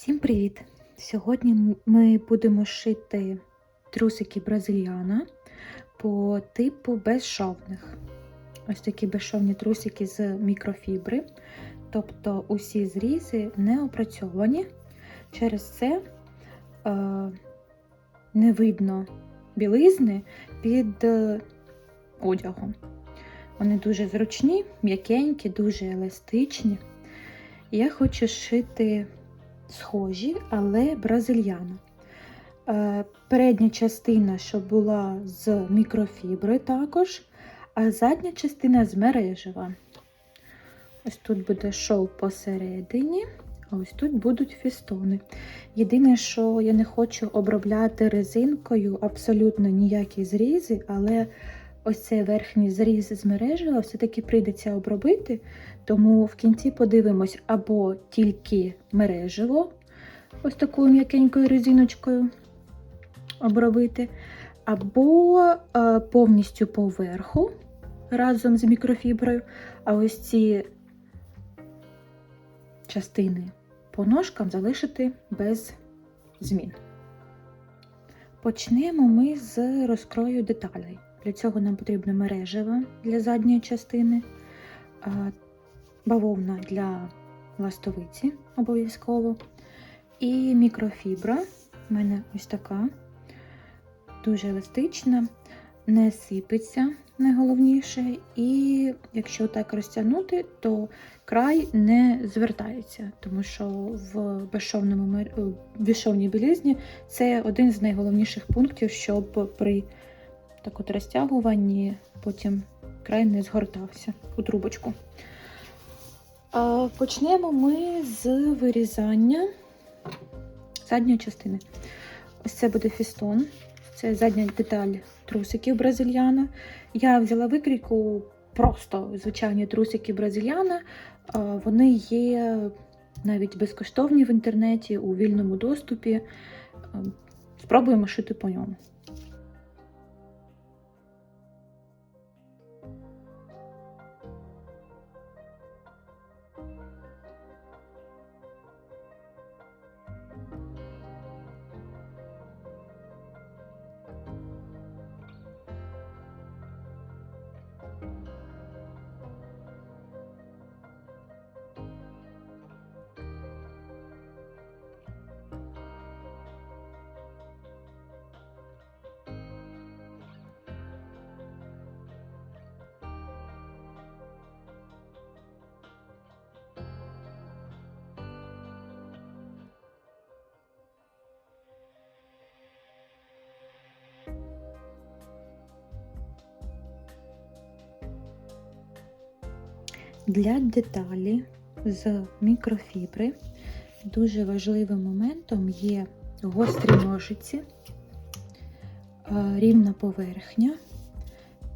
Всім привіт! Сьогодні ми будемо шити трусики бразильяна по типу безшовних. Ось такі безшовні трусики з мікрофібри, тобто усі зрізи не опрацьовані. Через це е, не видно білизни під е, одягом. Вони дуже зручні, м'якенькі, дуже еластичні. Я хочу шити схожі, але бразильяна. Е, Передня частина, щоб була з мікрофібри також, а задня частина з мережева. Ось тут буде шов посередині, а ось тут будуть фістони. Єдине, що я не хочу обробляти резинкою абсолютно ніякі зрізи, але ось цей верхній зріз з мережева все-таки прийдеться обробити, тому в кінці подивимось або тільки мережево, ось такою м'якенькою резиночкою обробити, або е, повністю поверху разом з мікрофіброю, а ось ці частини по ножкам залишити без змін. Почнемо ми з розкрою деталей. Для цього нам потрібна мережева для задньої частини, бавовна для ластовиці обов'язково. І мікрофібра у мене ось така, дуже еластична, не сипеться найголовніше. І якщо так розтягнути, то край не звертається, тому що в безшовному безшовній білизні це один з найголовніших пунктів, щоб при так от розтягуванні потім край не згортався у трубочку. Почнемо ми з вирізання задньої частини. Ось це буде фістон, це задня деталь трусиків бразильяна. Я взяла викрійку просто звичайні трусики бразильяна. Вони є навіть безкоштовні в інтернеті у вільному доступі. Спробуємо шити по ньому. Для деталі з мікрофібри дуже важливим моментом є гострі ножиці, рівна поверхня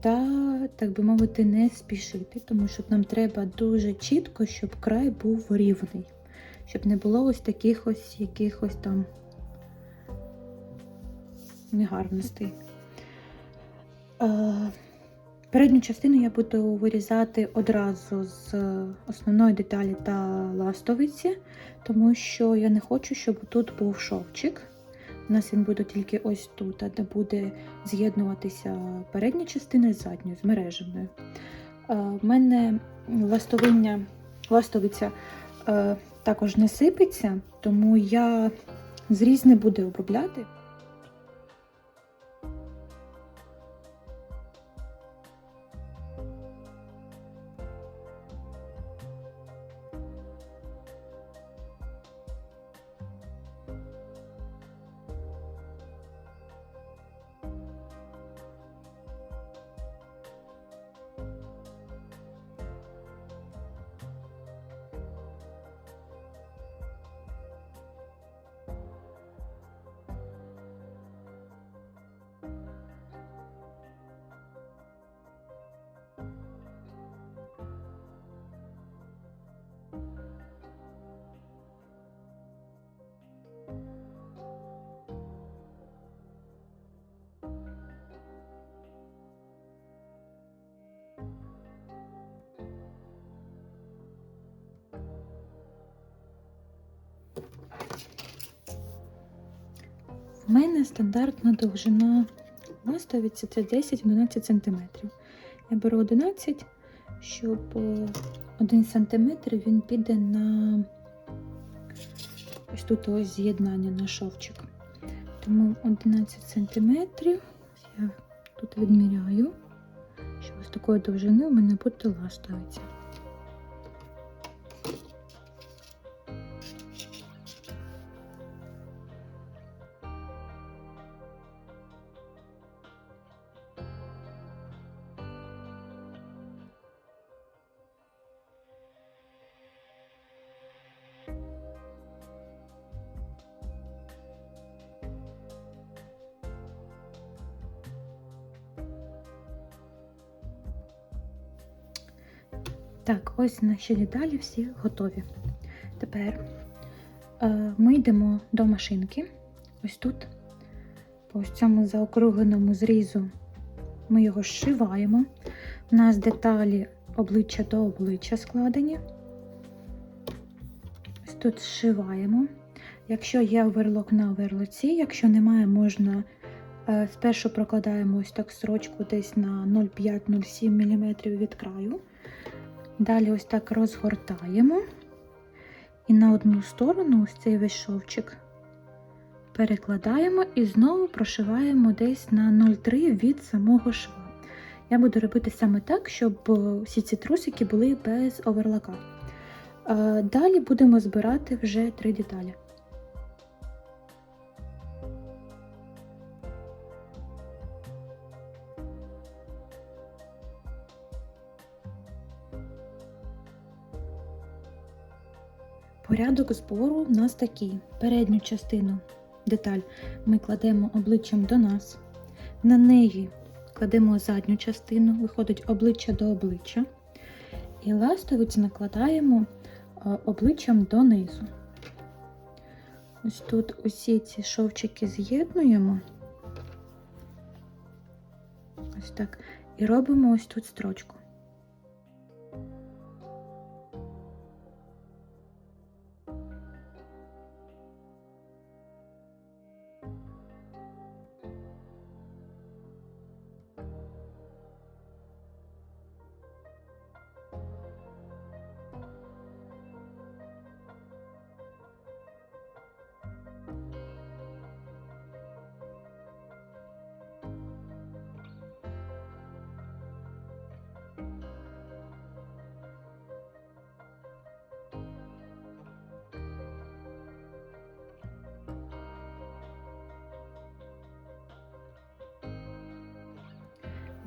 та, так би мовити, не спішити, тому що нам треба дуже чітко, щоб край був рівний, щоб не було ось таких ось якихось там негарностей. Передню частину я буду вирізати одразу з основної деталі та ластовиці, тому що я не хочу, щоб тут був шовчик. У нас він буде тільки ось тут, де буде з'єднуватися передня частина з задньою, з мережевою. У мене ластовиння, ластовиця е, також не сипеться, тому я зріз не буду обробляти. У мене стандартна довжина ластовиці це 10-11 см. Я беру 11, щоб 1 см він піде на ось тут ось з'єднання на шовчик. Тому 11 см я тут відміряю, що ось такої довжини у мене буде ластовиця. Так, ось наші деталі всі готові. Тепер е, ми йдемо до машинки. Ось тут, по цьому заокругленому зрізу, ми його зшиваємо. У нас деталі обличчя до обличчя складені. Ось тут зшиваємо. Якщо є оверлок на оверлоці, якщо немає, можна е, спершу прокладаємо ось так строчку десь на 0,5-0,7 мм від краю. Далі ось так розгортаємо і на одну сторону ось цей весь шовчик перекладаємо і знову прошиваємо десь на 0,3 від самого шва. Я буду робити саме так, щоб е, всі ці трусики були без оверлака. Е, Далі будемо збирати вже три деталі. Порядок збору у нас такий. Передню частину деталь ми кладемо обличчям до нас. На неї кладемо задню частину, виходить обличчя до обличчя. І ластовиці накладаємо е, обличчям донизу. Ось тут усі ці шовчики з'єднуємо. Ось так. І робимо ось тут строчку.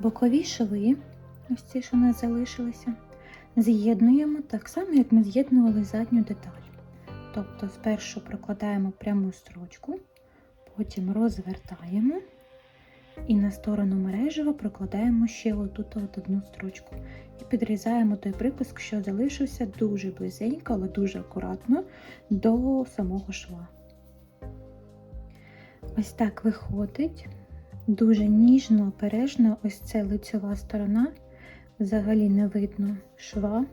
Бокові шви, ось ці, що у нас залишилися, з'єднуємо так само, як ми з'єднували задню деталь. Тобто спершу прокладаємо пряму строчку, потім розвертаємо і на сторону мережева прокладаємо ще отут от одну строчку. І підрізаємо той припуск, що залишився дуже близенько, але дуже акуратно до самого шва. Ось так виходить. Дуже ніжно, обережно, ось це лицьова сторона, взагалі не видно шва,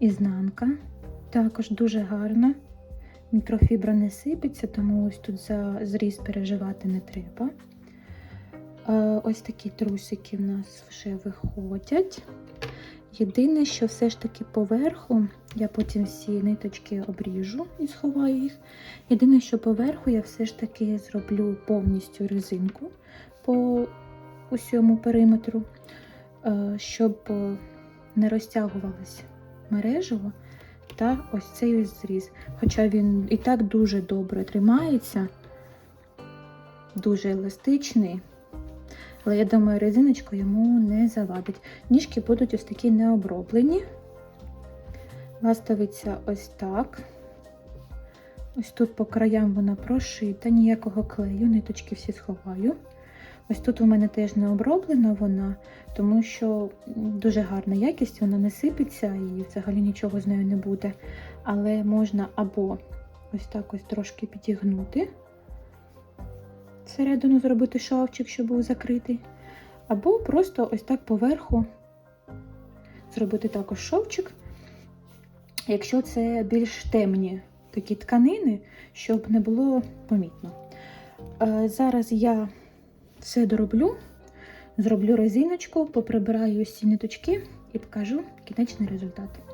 ізнанка. Також дуже гарна. Мікрофібра не сипеться, тому ось тут за зріз переживати не треба. Е, Ось такі трусики в нас вже виходять. Єдине, що все ж таки поверху, я потім всі ниточки обріжу і сховаю їх. Єдине, що поверху я все ж таки зроблю повністю резинку по усьому периметру, е, щоб е, не розтягувалось мережево та ось цей ось зріз. Хоча він і так дуже добре тримається, дуже еластичний. Але я думаю, резиночка йому не завадить. Ніжки будуть ось такі необроблені. Ластовиця ось так. Ось тут по краям вона прошита, ніякого клею, ниточки всі сховаю. Ось тут у мене теж не оброблена вона, тому що дуже гарна якість, вона не сипеться і взагалі нічого з нею не буде. Але можна або ось так ось трошки підігнути, всередину зробити шовчик, щоб був закритий. Або просто ось так поверху зробити також шовчик, якщо це більш темні такі тканини, щоб не було помітно. Е, Зараз я все дороблю, зроблю резиночку, поприбираю усі ниточки і покажу кінечний результат.